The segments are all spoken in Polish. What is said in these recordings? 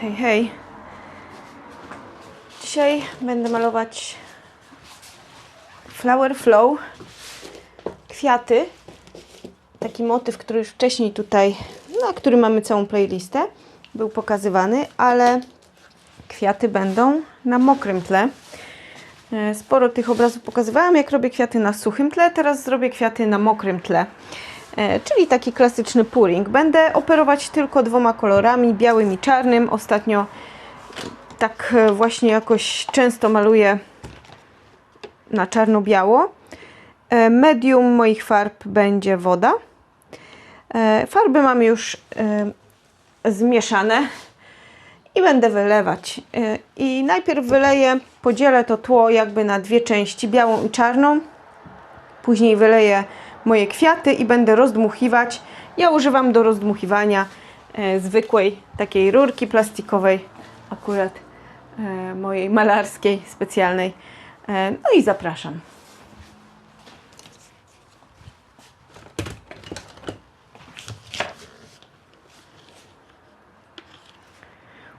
Hej, hej. Dzisiaj będę malować Flower Flow, kwiaty. Taki motyw, który już wcześniej tutaj, na który mamy całą playlistę, był pokazywany, ale kwiaty będą na mokrym tle. E, Sporo tych obrazów pokazywałam, jak robię kwiaty na suchym tle, teraz zrobię kwiaty na mokrym tle. E, Czyli taki klasyczny puring. Będę operować tylko dwoma kolorami, białym i czarnym. Ostatnio tak e, właśnie jakoś często maluję na czarno-biało. E, Medium moich farb będzie woda. Farby mam już zmieszane i będę wylewać. I najpierw wyleję, podzielę to tło jakby na dwie części, białą i czarną. Później wyleję moje kwiaty i będę rozdmuchiwać. Ja używam do rozdmuchiwania e, zwykłej takiej rurki plastikowej, akurat e, mojej malarskiej, specjalnej. E, no i zapraszam.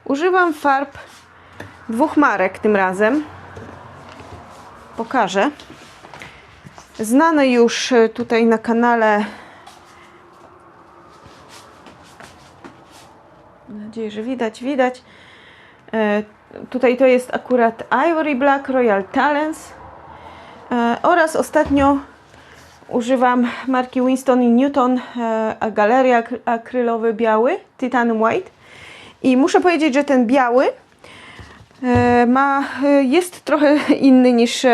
Używam farb dwóch marek tym razem. Pokażę. Znane już e, tutaj na kanale. Mam nadzieję, że widać, widać. E, Tutaj to jest akurat Ivory Black Royal Talents. E, Oraz ostatnio używam marki Winston Newton e, galeria akry- akrylowy biały Titanium White. I muszę powiedzieć, że ten biały e, ma, e, jest trochę inny niż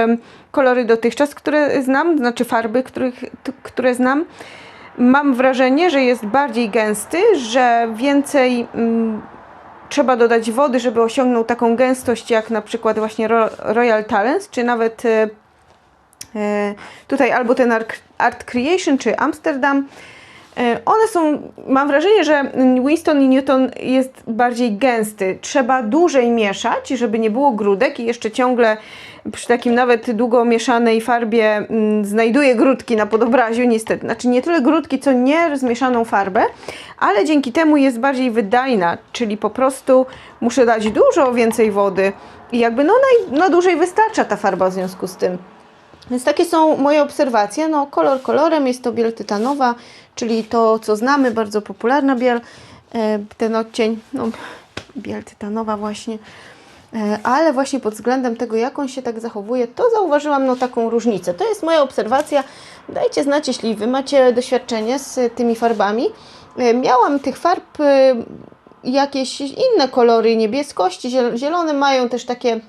kolory dotychczas, które znam, znaczy farby, których, które znam. Mam wrażenie, że jest bardziej gęsty, że więcej mm, trzeba dodać wody, żeby osiągnął taką gęstość jak na przykład właśnie Ro- Royal Talents, czy nawet e, e, tutaj albo ten Art Creation, czy Amsterdam. E, One są, mam wrażenie, że Winston i Newton jest bardziej gęsty. Trzeba dłużej mieszać, żeby nie było grudek i jeszcze ciągle przy takim nawet długo mieszanej farbie mm, znajduję grudki na podobraziu niestety. Znaczy nie tyle grudki, co nierozmieszaną farbę, ale dzięki temu jest bardziej wydajna, czyli po prostu muszę dać dużo więcej wody i jakby no naj, no dłużej wystarcza ta farba w związku z tym. Więc takie są moje obserwacje. No, kolor kolorem jest to biel tytanowa, czyli to, co znamy, bardzo popularna biel. E, Ten odcień, no, biel tytanowa właśnie. E, Ale właśnie pod względem tego, jak on się tak zachowuje, to zauważyłam no, taką różnicę. To jest moja obserwacja. Dajcie znać, jeśli Wy macie doświadczenie z tymi farbami. E, Miałam tych farb e, jakieś inne kolory, niebieskości, ziel- zielone mają też takie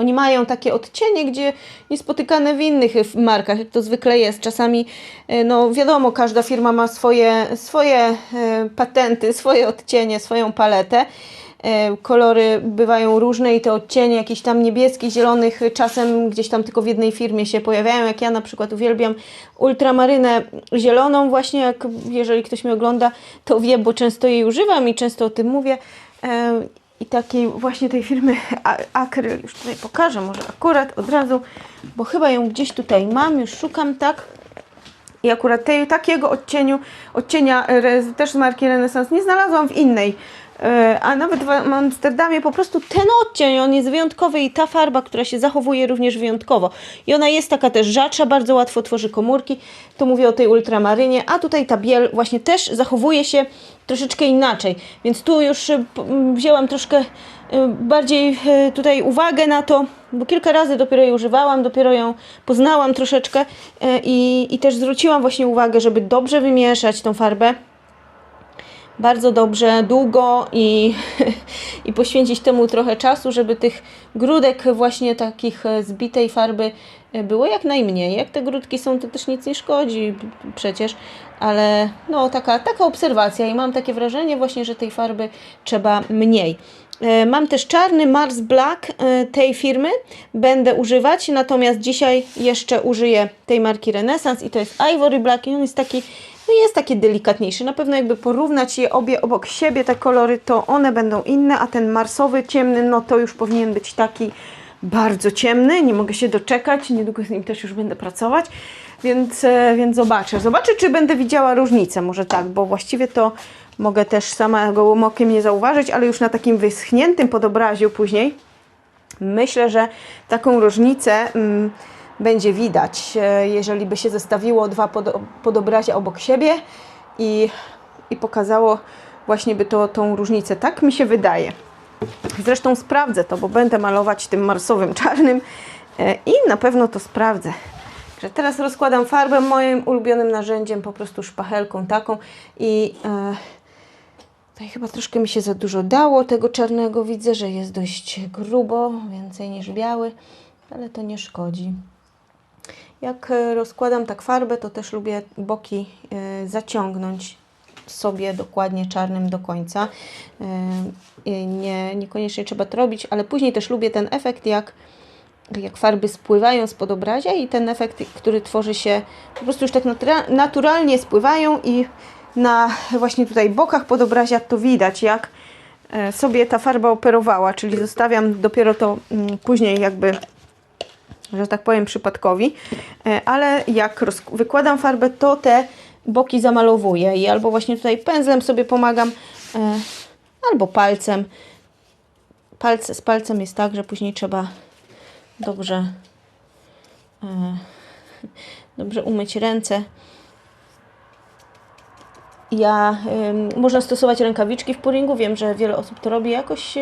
oni mają takie odcienie, gdzie niespotykane w innych markach, jak to zwykle jest. Czasami, y, no wiadomo, każda firma ma swoje, swoje y, patenty, swoje odcienie, swoją paletę. Y, Kolory bywają różne i te odcienie jakichś tam niebieskich, zielonych czasem gdzieś tam tylko w jednej firmie się pojawiają. Jak ja na przykład uwielbiam ultramarynę zieloną, właśnie jak jeżeli ktoś mnie ogląda, to wie, bo często jej używam i często o tym mówię. I takiej właśnie tej firmy Akryl, już tutaj pokażę może akurat od razu, bo chyba ją gdzieś tutaj mam, już szukam, tak? I akurat tej, takiego odcieniu, odcienia też z marki Renaissance nie znalazłam w innej. E, A nawet w Amsterdamie po prostu ten odcień, on jest wyjątkowy i ta farba, która się zachowuje również wyjątkowo. I ona jest taka też rzadsza, bardzo łatwo tworzy komórki. Tu mówię o tej ultramarynie, a tutaj ta biel właśnie też zachowuje się troszeczkę inaczej. Więc tu już m, wzięłam troszkę y, bardziej tutaj uwagę na to, bo kilka razy dopiero jej używałam, dopiero ją poznałam troszeczkę i, i też zwróciłam właśnie uwagę, żeby dobrze wymieszać tą farbę bardzo dobrze, długo i, i poświęcić temu trochę czasu, żeby tych grudek właśnie takich e, zbitej farby e, było jak najmniej. Jak te grudki są, to też nic nie szkodzi przecież, ale no taka, taka obserwacja i mam takie wrażenie właśnie, że tej farby trzeba mniej. E, Mam też czarny Mars Black tej firmy, będę używać, natomiast dzisiaj jeszcze użyję tej marki Renaissance i to jest Ivory Black i on jest taki, no jest taki delikatniejszy. Na pewno jakby porównać je obie obok siebie, te kolory, to one będą inne, a ten marsowy, ciemny, no to już powinien być taki bardzo ciemny, nie mogę się doczekać, niedługo z nim też już będę pracować, więc, e, więc zobaczę. Zobaczę, czy będę widziała różnicę, może tak, bo właściwie to mogę też sama gołym okiem nie zauważyć, ale już na takim wyschniętym podobraziu później myślę, że taką różnicę mm, będzie widać, e, jeżeli by się zestawiło dwa podobrazia obok siebie i, i pokazało właśnie by to tą różnicę. Tak mi się wydaje. Zresztą sprawdzę to, bo będę malować tym marsowym czarnym e, i na pewno to sprawdzę. Teraz rozkładam farbę moim ulubionym narzędziem, po prostu szpachelką taką i e, tutaj chyba troszkę mi się za dużo dało tego czarnego. Widzę, że jest dość grubo, więcej niż biały, ale to nie szkodzi. Jak e, rozkładam tak farbę, to też lubię boki e, zaciągnąć sobie dokładnie czarnym do końca. E, Nie, niekoniecznie trzeba to robić, ale później też lubię ten efekt, jak, jak farby spływają z podobrazia i ten efekt, który tworzy się, po prostu już tak natura- naturalnie spływają i na właśnie tutaj bokach podobrazia to widać, jak sobie ta farba operowała, czyli zostawiam dopiero to mm, później jakby że tak powiem, przypadkowi, E, ale jak wykładam farbę, to te boki zamalowuję i albo właśnie tutaj pędzlem sobie pomagam, e, albo palcem. Palce, z palcem jest tak, że później trzeba dobrze, e, dobrze umyć ręce. Ja, można stosować rękawiczki w puringu, wiem, że wiele osób to robi, jakoś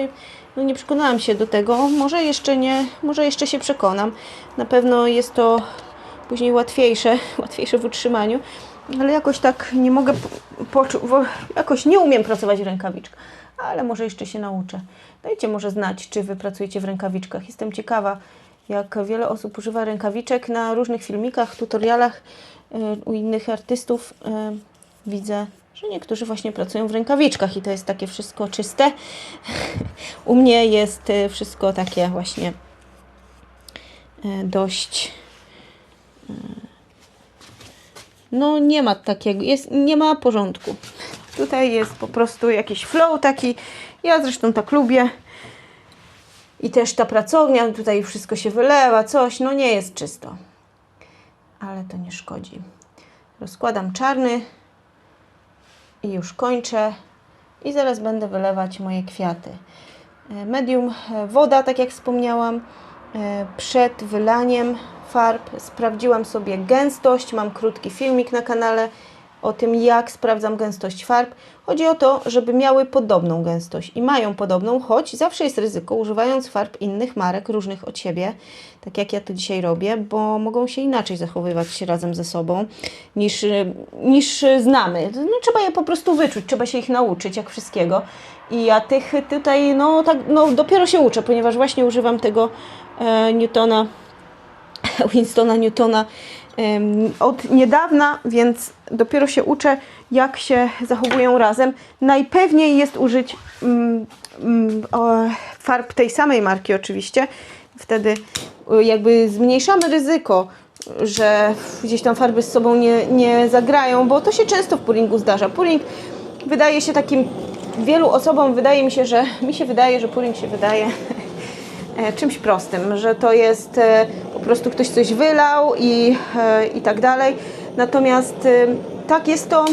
no nie przekonałam się do tego, może jeszcze nie, może jeszcze się przekonam. Na pewno jest to później łatwiejsze, łatwiejsze w utrzymaniu, ale jakoś tak nie mogę, jakoś nie umiem pracować w rękawiczkach, ale może jeszcze się nauczę. Dajcie może znać, czy Wy pracujecie w rękawiczkach. Jestem ciekawa, jak wiele osób używa rękawiczek na różnych filmikach, tutorialach y, u innych artystów. y, Widzę, że niektórzy właśnie pracują w rękawiczkach i to jest takie wszystko czyste. U mnie jest y, wszystko takie właśnie y, dość. y, No, nie ma takiego, jest, nie ma porządku. Tutaj jest po prostu jakiś flow taki. Ja zresztą tak lubię. I też ta pracownia, tutaj wszystko się wylewa, coś, no nie jest czysto. Ale to nie szkodzi. Rozkładam czarny i już kończę. I zaraz będę wylewać moje kwiaty. E, Medium e, woda, tak jak wspomniałam. E, Przed wylaniem farb sprawdziłam sobie gęstość. Mam krótki filmik na kanale o tym, jak sprawdzam gęstość farb. Chodzi o to, żeby miały podobną gęstość i mają podobną, choć zawsze jest ryzyko używając farb innych marek, różnych od siebie, tak jak ja to dzisiaj robię, bo mogą się inaczej zachowywać razem ze sobą niż, niż znamy. No, trzeba je po prostu wyczuć, trzeba się ich nauczyć, jak wszystkiego. I ja tych tutaj, no tak, no dopiero się uczę, ponieważ właśnie używam tego e, Newtona, Winstona Newtona od niedawna, więc dopiero się uczę, jak się zachowują razem. Najpewniej jest użyć mm, mm, farb tej samej marki oczywiście. Wtedy y, jakby zmniejszamy ryzyko, że gdzieś tam farby z sobą nie, nie zagrają, bo to się często w puringu zdarza. Puring wydaje się takim, wielu osobom wydaje mi się, że mi się wydaje, że puring się wydaje czymś prostym, że to jest e, po prostu ktoś coś wylał i, e, i tak dalej. Natomiast e, tak jest to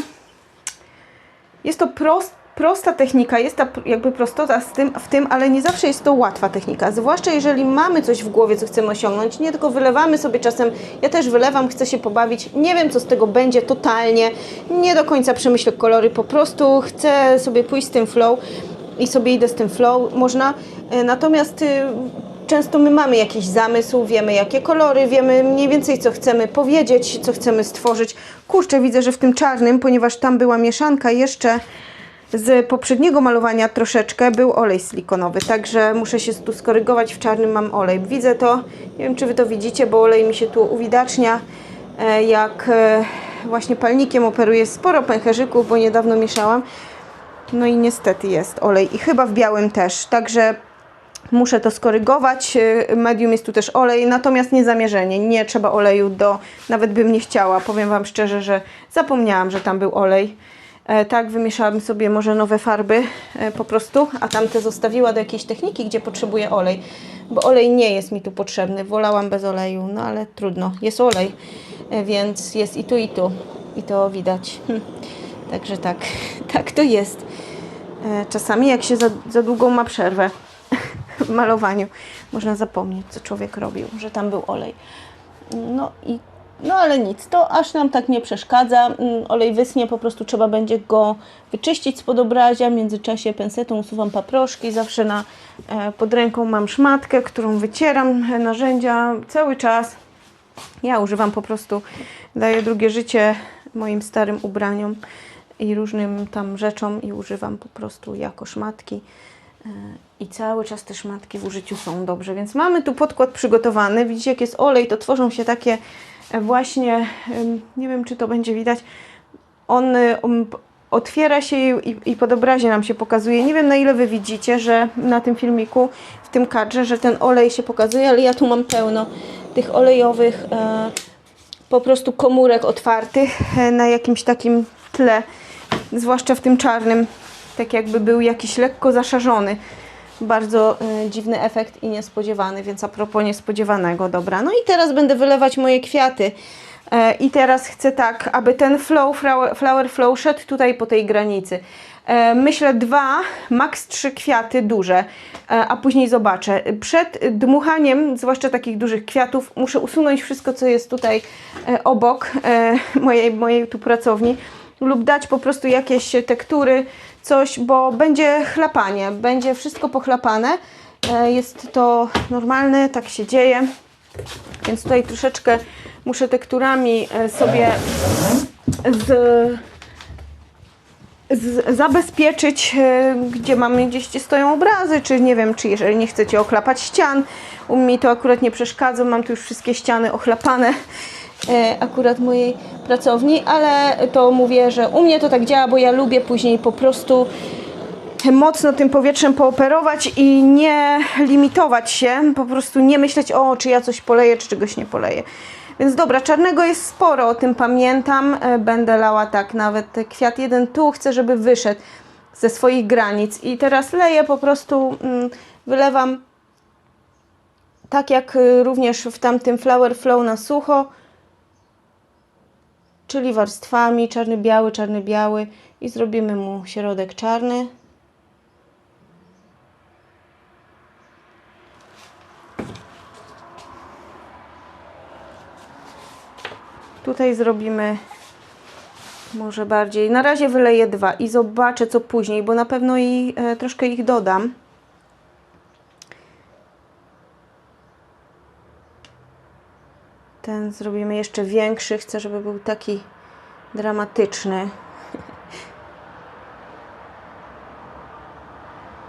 jest to prost, prosta technika, jest ta jakby prostota z tym, w tym, ale nie zawsze jest to łatwa technika. Zwłaszcza jeżeli mamy coś w głowie, co chcemy osiągnąć, nie tylko wylewamy sobie czasem, ja też wylewam, chcę się pobawić, nie wiem co z tego będzie totalnie, nie do końca przemyślę kolory, po prostu chcę sobie pójść z tym flow i sobie idę z tym flow, można. E, Natomiast y, często my mamy jakiś zamysł, wiemy jakie kolory, wiemy mniej więcej co chcemy powiedzieć, co chcemy stworzyć. Kurczę, widzę, że w tym czarnym, ponieważ tam była mieszanka jeszcze z poprzedniego malowania troszeczkę, był olej silikonowy, także muszę się tu skorygować, w czarnym mam olej. Widzę to, nie wiem czy Wy to widzicie, bo olej mi się tu uwidacznia, e, jak e, właśnie palnikiem operuję sporo pęcherzyków, bo niedawno mieszałam. No i niestety jest olej i chyba w białym też, także muszę to skorygować. Y, Medium jest tu też olej, natomiast nie zamierzenie. Nie trzeba oleju do, nawet bym nie chciała. Powiem Wam szczerze, że zapomniałam, że tam był olej. E, tak, wymieszałam sobie może nowe farby e, po prostu, a tamte zostawiła do jakiejś techniki, gdzie potrzebuję olej, bo olej nie jest mi tu potrzebny. Wolałam bez oleju, no ale trudno, jest olej, e, więc jest i tu, i tu. I to widać. Hm. Także tak, tak to jest. E, Czasami jak się za, za długą ma przerwę w malowaniu, można zapomnieć, co człowiek robił, że tam był olej. No i no ale nic, to aż nam tak nie przeszkadza. Mm, Olej wysnie, po prostu trzeba będzie go wyczyścić spod obrazia. W międzyczasie pensetą usuwam paproszki. Zawsze na, e, pod ręką mam szmatkę, którą wycieram e, narzędzia cały czas. Ja używam po prostu, daję drugie życie moim starym ubraniom i różnym tam rzeczom i używam po prostu jako szmatki. E, I cały czas te szmatki w użyciu są dobrze, więc mamy tu podkład przygotowany. Widzicie, jak jest olej, to tworzą się takie e, właśnie, nie wiem czy to będzie widać, on p- otwiera się i- i pod obrazie nam się pokazuje. Nie wiem na ile Wy widzicie, że na tym filmiku, w tym kadrze, że ten olej się pokazuje, ale ja tu mam pełno tych olejowych e, po prostu komórek otwartych e, na jakimś takim tle, zwłaszcza w tym czarnym, tak jakby był jakiś lekko zaszarzony. Bardzo e, dziwny efekt i niespodziewany, więc a propos niespodziewanego, dobra. No i teraz będę wylewać moje kwiaty. E, I teraz chcę tak, aby ten flow, flower, flower flow szedł tutaj po tej granicy. E, Myślę dwa, maks trzy kwiaty duże, e, a później zobaczę. Przed dmuchaniem, zwłaszcza takich dużych kwiatów, muszę usunąć wszystko, co jest tutaj e, obok e, mojej, mojej tu pracowni lub dać po prostu jakieś tektury, coś, bo będzie chlapanie, będzie wszystko pochlapane. E, Jest to normalne, tak się dzieje. Więc tutaj troszeczkę muszę tekturami e, sobie z, z, zabezpieczyć, e, gdzie mamy, gdzieś gdzie stoją obrazy, czy nie wiem, czy jeżeli nie chcecie ochlapać ścian. U mnie to akurat nie przeszkadza, mam tu już wszystkie ściany ochlapane akurat mojej pracowni, ale to mówię, że u mnie to tak działa, bo ja lubię później po prostu mocno tym powietrzem pooperować i nie limitować się, po prostu nie myśleć, o, czy ja coś poleję, czy czegoś nie poleję. Więc dobra, czarnego jest sporo, o tym pamiętam. E, Będę lała tak, nawet kwiat jeden tu chcę, żeby wyszedł ze swoich granic. I teraz leję po prostu, mm, wylewam tak jak y, również w tamtym Flower Flow na sucho, czyli warstwami czarny-biały, czarny-biały i zrobimy mu środek czarny. Tutaj zrobimy może bardziej. Na razie wyleję dwa i zobaczę co później, bo na pewno i e, troszkę ich dodam. Ten zrobimy jeszcze większy. Chcę, żeby był taki dramatyczny.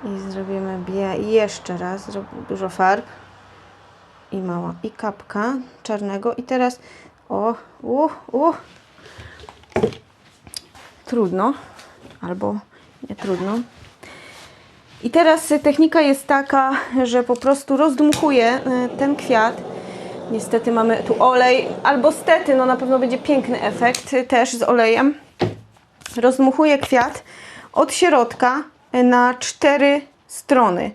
I zrobimy bie i jeszcze raz dużo farb i mała i kapka czarnego i teraz o, u, u. Trudno, albo nie trudno. I teraz technika jest taka, że po prostu rozdmuchuję y, ten kwiat. Niestety mamy tu olej, albo stety, no na pewno będzie piękny efekt y, też z olejem. Rozdmuchuję kwiat od środka y, na cztery strony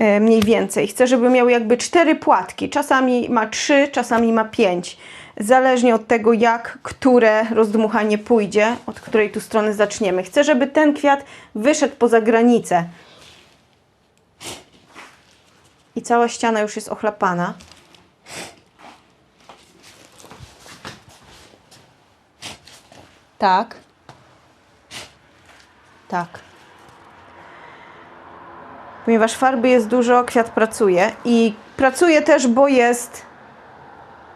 y, mniej więcej. Chcę, żeby miał jakby cztery płatki. Czasami ma trzy, czasami ma pięć. Zależnie od tego, jak które rozdmuchanie pójdzie, od której tu strony zaczniemy. Chcę, żeby ten kwiat wyszedł poza granicę. I cała ściana już jest ochlapana. Tak. Tak. Ponieważ farby jest dużo, kwiat pracuje. I pracuje też, bo jest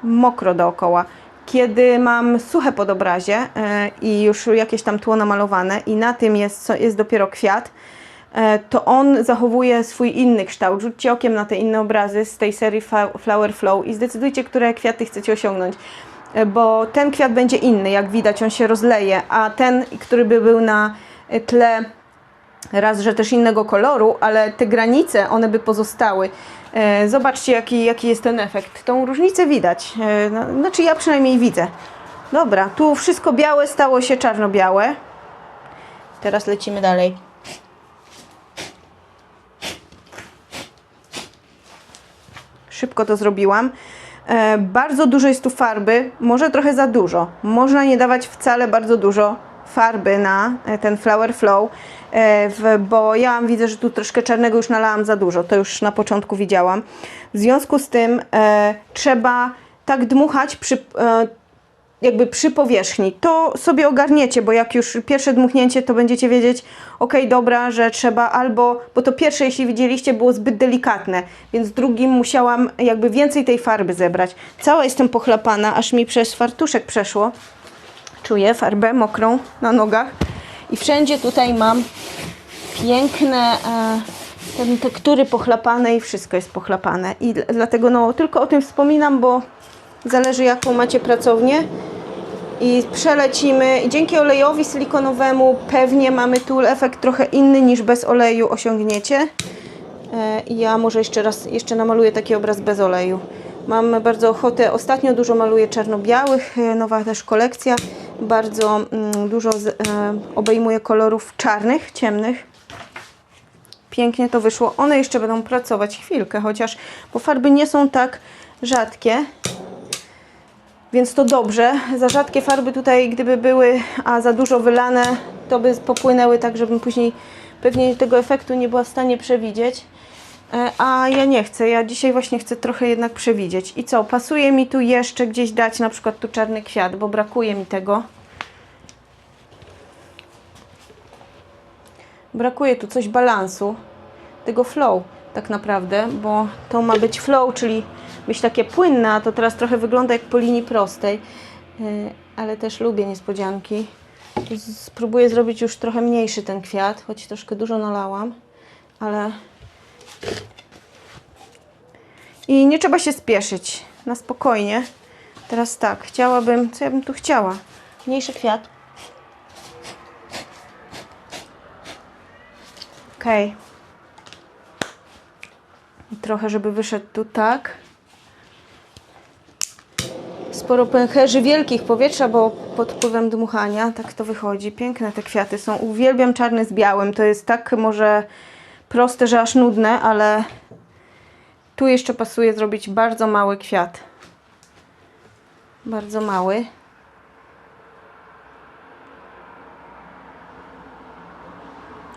mokro dookoła. Kiedy mam suche podobrazie e, i już jakieś tam tło namalowane i na tym jest, jest dopiero kwiat, e, to on zachowuje swój inny kształt. Rzućcie okiem na te inne obrazy z tej serii Flower Flow i zdecydujcie, które kwiaty chcecie osiągnąć. E, Bo ten kwiat będzie inny, jak widać, on się rozleje, a ten, który by był na e, tle raz, że też innego koloru, ale te granice, one by pozostały. E, Zobaczcie, jaki, jaki jest ten efekt. Tą różnicę widać. No, Znaczy, ja przynajmniej widzę. Dobra, tu wszystko białe stało się czarno-białe. Teraz lecimy dalej. Szybko to zrobiłam. E, bardzo dużo jest tu farby, może trochę za dużo. Można nie dawać wcale bardzo dużo farby na e, ten Flower Flow, e, bo ja widzę, że tu troszkę czarnego już nalałam za dużo, to już na początku widziałam. W związku z tym trzeba tak dmuchać przy, jakby przy powierzchni. To sobie ogarniecie, bo jak już pierwsze dmuchnięcie, to będziecie wiedzieć, ok, dobra, że trzeba albo, bo to pierwsze, jeśli widzieliście, było zbyt delikatne, więc drugim musiałam jakby więcej tej farby zebrać. Cała jestem pochlapana, aż mi przez fartuszek przeszło. Czuję farbę mokrą na nogach i wszędzie tutaj mam piękne e, te tektury pochlapane i wszystko jest pochlapane. I dlatego no, tylko o tym wspominam, bo zależy jaką macie pracownię. I przelecimy. I dzięki olejowi silikonowemu pewnie mamy tu efekt trochę inny niż bez oleju osiągniecie. E, ja może jeszcze raz jeszcze namaluję taki obraz bez oleju. Mam bardzo ochotę, ostatnio dużo maluję czarno-białych, e, nowa też kolekcja. Bardzo mm, dużo e, obejmuje kolorów czarnych, ciemnych. Pięknie to wyszło. One jeszcze będą pracować chwilkę, chociaż, bo farby nie są tak rzadkie. Więc to dobrze. Za rzadkie farby tutaj, gdyby były, a za dużo wylane, to by popłynęły tak, żebym później pewnie tego efektu nie była w stanie przewidzieć. E, A ja nie chcę. Ja dzisiaj właśnie chcę trochę jednak przewidzieć. I co? Pasuje mi tu jeszcze gdzieś dać na przykład tu czarny kwiat, bo brakuje mi tego. Brakuje tu coś balansu, tego flow tak naprawdę, bo to ma być flow, czyli być takie płynne, a to teraz trochę wygląda jak po linii prostej, Yy, ale też lubię niespodzianki. Spróbuję zrobić już trochę mniejszy ten kwiat, choć troszkę dużo nalałam, ale i nie trzeba się spieszyć, na spokojnie. Teraz tak, chciałabym, co ja bym tu chciała? Mniejszy kwiat. Okej. I Trochę, żeby wyszedł tu tak. Sporo pęcherzy wielkich powietrza, bo pod wpływem dmuchania tak to wychodzi. Piękne te kwiaty są. Uwielbiam czarny z białym. To jest tak może proste, że aż nudne, ale tu jeszcze pasuje zrobić bardzo mały kwiat. Bardzo mały.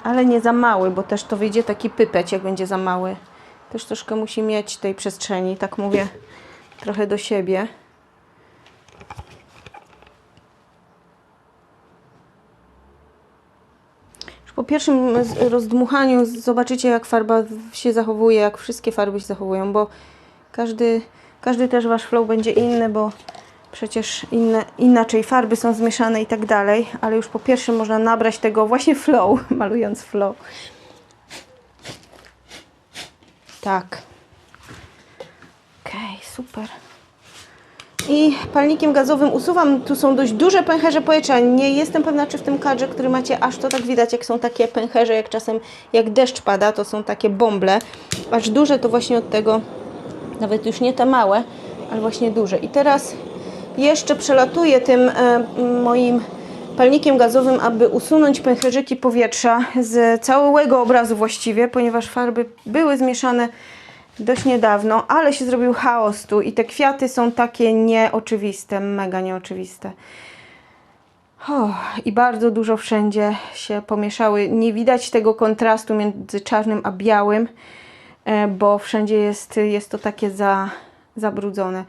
Ale nie za mały, bo też to wyjdzie taki pypeć, jak będzie za mały. Też troszkę musi mieć tej przestrzeni, tak mówię trochę do siebie. Po pierwszym rozdmuchaniu zobaczycie, jak farba się zachowuje, jak wszystkie farby się zachowują, bo każdy, każdy też wasz flow będzie inny, bo przecież inne, inaczej farby są zmieszane i tak dalej, ale już po pierwszym można nabrać tego właśnie flow, malując flow. Tak. Okej, super. I palnikiem gazowym usuwam, tu są dość duże pęcherze powietrza. Nie jestem pewna, czy w tym kadrze, który macie, aż to tak widać, jak są takie pęcherze, jak czasem, jak deszcz pada, to są takie bąble. Aż duże to właśnie od tego, nawet już nie te małe, ale właśnie duże. I teraz jeszcze przelatuję tym e, moim palnikiem gazowym, aby usunąć pęcherzyki powietrza z całego obrazu właściwie, ponieważ farby były zmieszane dość niedawno, ale się zrobił chaos tu i te kwiaty są takie nieoczywiste, mega nieoczywiste. O, I bardzo dużo wszędzie się pomieszały. Nie widać tego kontrastu między czarnym a białym, e, bo wszędzie jest, jest to takie za, zabrudzone.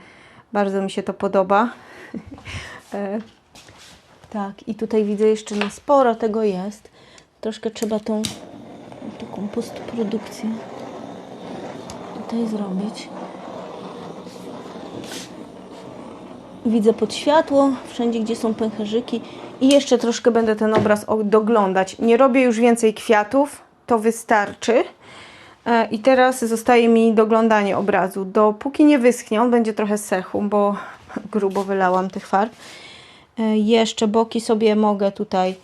Bardzo mi się to podoba. E, tak, i tutaj widzę jeszcze, no sporo tego jest. Troszkę trzeba tą taką postprodukcję tutaj zrobić. Widzę pod światło, wszędzie gdzie są pęcherzyki i jeszcze troszkę będę ten obraz doglądać. Nie robię już więcej kwiatów, to wystarczy. E, I teraz zostaje mi doglądanie obrazu. Dopóki nie wyschnie, on będzie trochę sechł, bo grubo wylałam tych farb. E, Jeszcze boki sobie mogę tutaj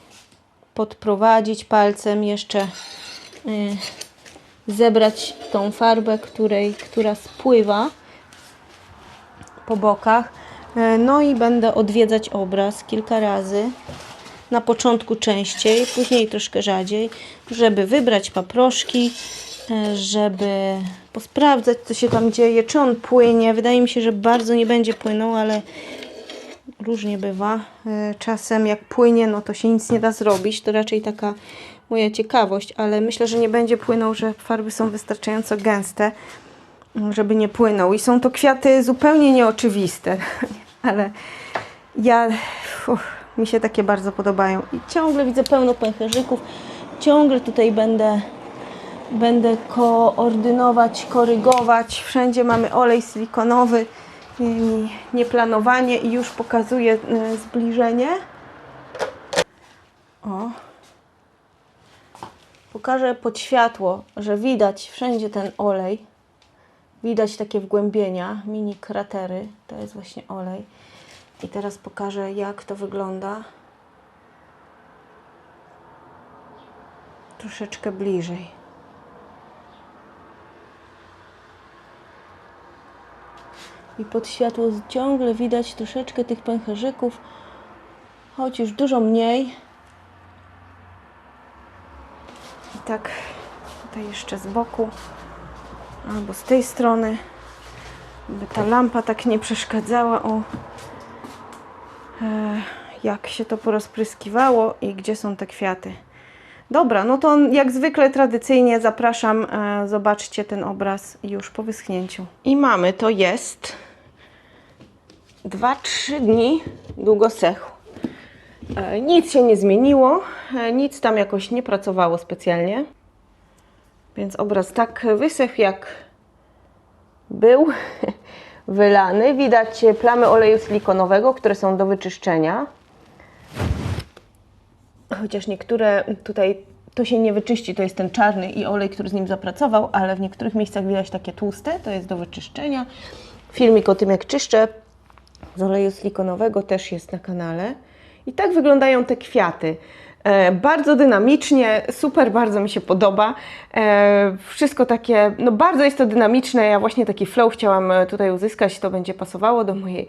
podprowadzić palcem, jeszcze e, zebrać tą farbę, której, która spływa po bokach. E, No i będę odwiedzać obraz kilka razy. Na początku częściej, później troszkę rzadziej, żeby wybrać paproszki, e, żeby posprawdzać, co się tam dzieje, czy on płynie. Wydaje mi się, że bardzo nie będzie płynął, ale różnie bywa. E, Czasem jak płynie, no to się nic nie da zrobić. To raczej taka moja ciekawość, ale myślę, że nie będzie płynął, że farby są wystarczająco gęste, żeby nie płynął. I są to kwiaty zupełnie nieoczywiste, ale ja, mi się takie bardzo podobają. I ciągle widzę pełno pęcherzyków. Ciągle tutaj będę będę koordynować, korygować. Wszędzie mamy olej silikonowy, nieplanowanie i już pokazuję y, zbliżenie. O. Pokażę pod światło, że widać wszędzie ten olej. Widać takie wgłębienia, mini kratery. To jest właśnie olej. I teraz pokażę, jak to wygląda. Troszeczkę bliżej. I pod światło ciągle widać troszeczkę tych pęcherzyków, choć już dużo mniej. I tak tutaj jeszcze z boku, albo z tej strony, by ta lampa tak nie przeszkadzała. O, e, jak się to porozpryskiwało i gdzie są te kwiaty. Dobra, no to jak zwykle tradycyjnie zapraszam, e, zobaczcie ten obraz już po wyschnięciu. I mamy, to jest 2-3 dni długo sechł. E, nic się nie zmieniło, e, nic tam jakoś nie pracowało specjalnie. Więc obraz tak wysechł jak był wylany. Widać plamy oleju silikonowego, które są do wyczyszczenia chociaż niektóre tutaj to się nie wyczyści, to jest ten czarny i olej, który z nim zapracował, ale w niektórych miejscach widać takie tłuste, to jest do wyczyszczenia. Filmik o tym, jak czyszczę z oleju silikonowego też jest na kanale. I tak wyglądają te kwiaty. E, bardzo dynamicznie, super, bardzo mi się podoba. E, wszystko takie, no bardzo jest to dynamiczne. Ja właśnie taki flow chciałam e, tutaj uzyskać, to będzie pasowało do mojej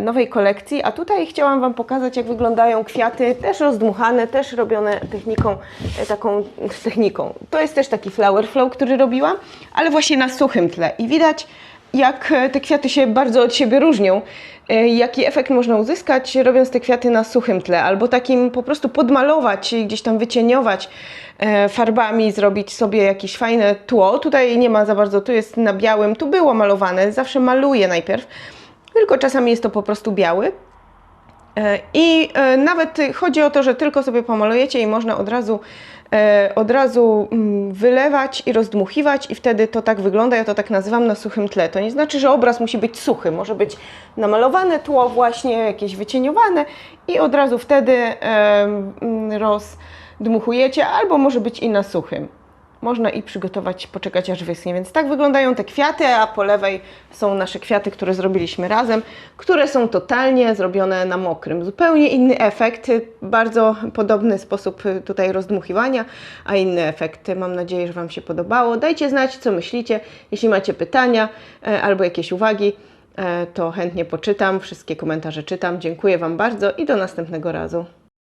nowej kolekcji. A tutaj chciałam Wam pokazać, jak wyglądają kwiaty, też rozdmuchane, też robione techniką, taką techniką. To jest też taki flower flow, który robiłam, ale właśnie na suchym tle. I widać, jak e, te kwiaty się bardzo od siebie różnią. E, Jaki efekt można uzyskać, robiąc te kwiaty na suchym tle, albo takim po prostu podmalować, i gdzieś tam wycieniować e, farbami, zrobić sobie jakieś fajne tło. Tutaj nie ma za bardzo, tu jest na białym, tu było malowane, zawsze maluję najpierw, tylko czasami jest to po prostu biały. E, I e, nawet chodzi o to, że tylko sobie pomalujecie i można od razu, e, od razu mm, wylewać i rozdmuchiwać i wtedy to tak wygląda, ja to tak nazywam na suchym tle. To nie znaczy, że obraz musi być suchy, może być namalowane tło właśnie, jakieś wycieniowane i od razu wtedy mm, rozdmuchujecie, albo może być i na suchym. Można i przygotować, poczekać aż wyschnie. Więc tak wyglądają te kwiaty, a po lewej są nasze kwiaty, które zrobiliśmy razem, które są totalnie zrobione na mokrym. Zupełnie inny efekt, bardzo podobny sposób tutaj rozdmuchiwania, a inny efekt. Mam nadzieję, że Wam się podobało. Dajcie znać, co myślicie. Jeśli macie pytania e, albo jakieś uwagi, e, to chętnie poczytam. Wszystkie komentarze czytam. Dziękuję Wam bardzo i do następnego razu.